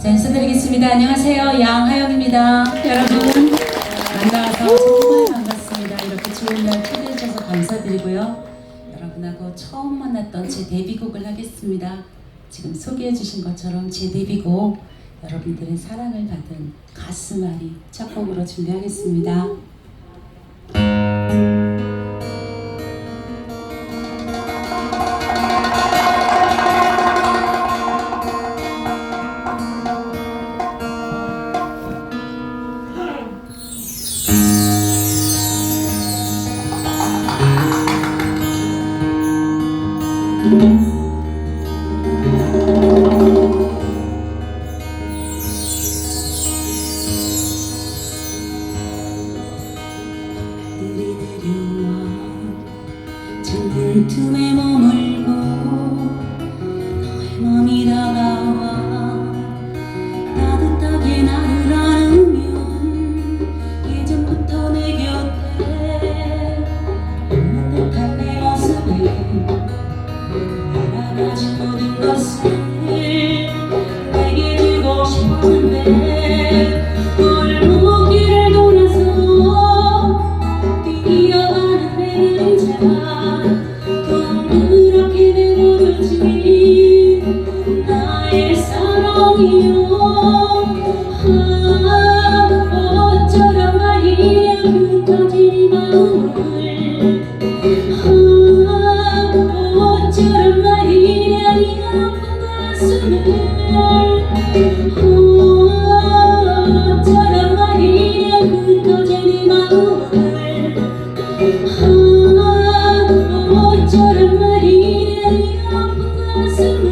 자, 인사드리겠습니다. 안녕하세요. 양하영입니다. 여러분, 만나서 정말 반갑습니다. 이렇게 좋은 날 초대해 주셔서 감사드리고요. 여러분하고 처음 만났던 제 데뷔곡을 하겠습니다. 지금 소개해 주신 것처럼 제 데뷔곡 여러분들의 사랑을 받은 가슴앓이 첫 곡으로 준비하겠습니다. 잠든 틈에 머물고 너의 맘이 다가와 따뜻하게 나 내가 가진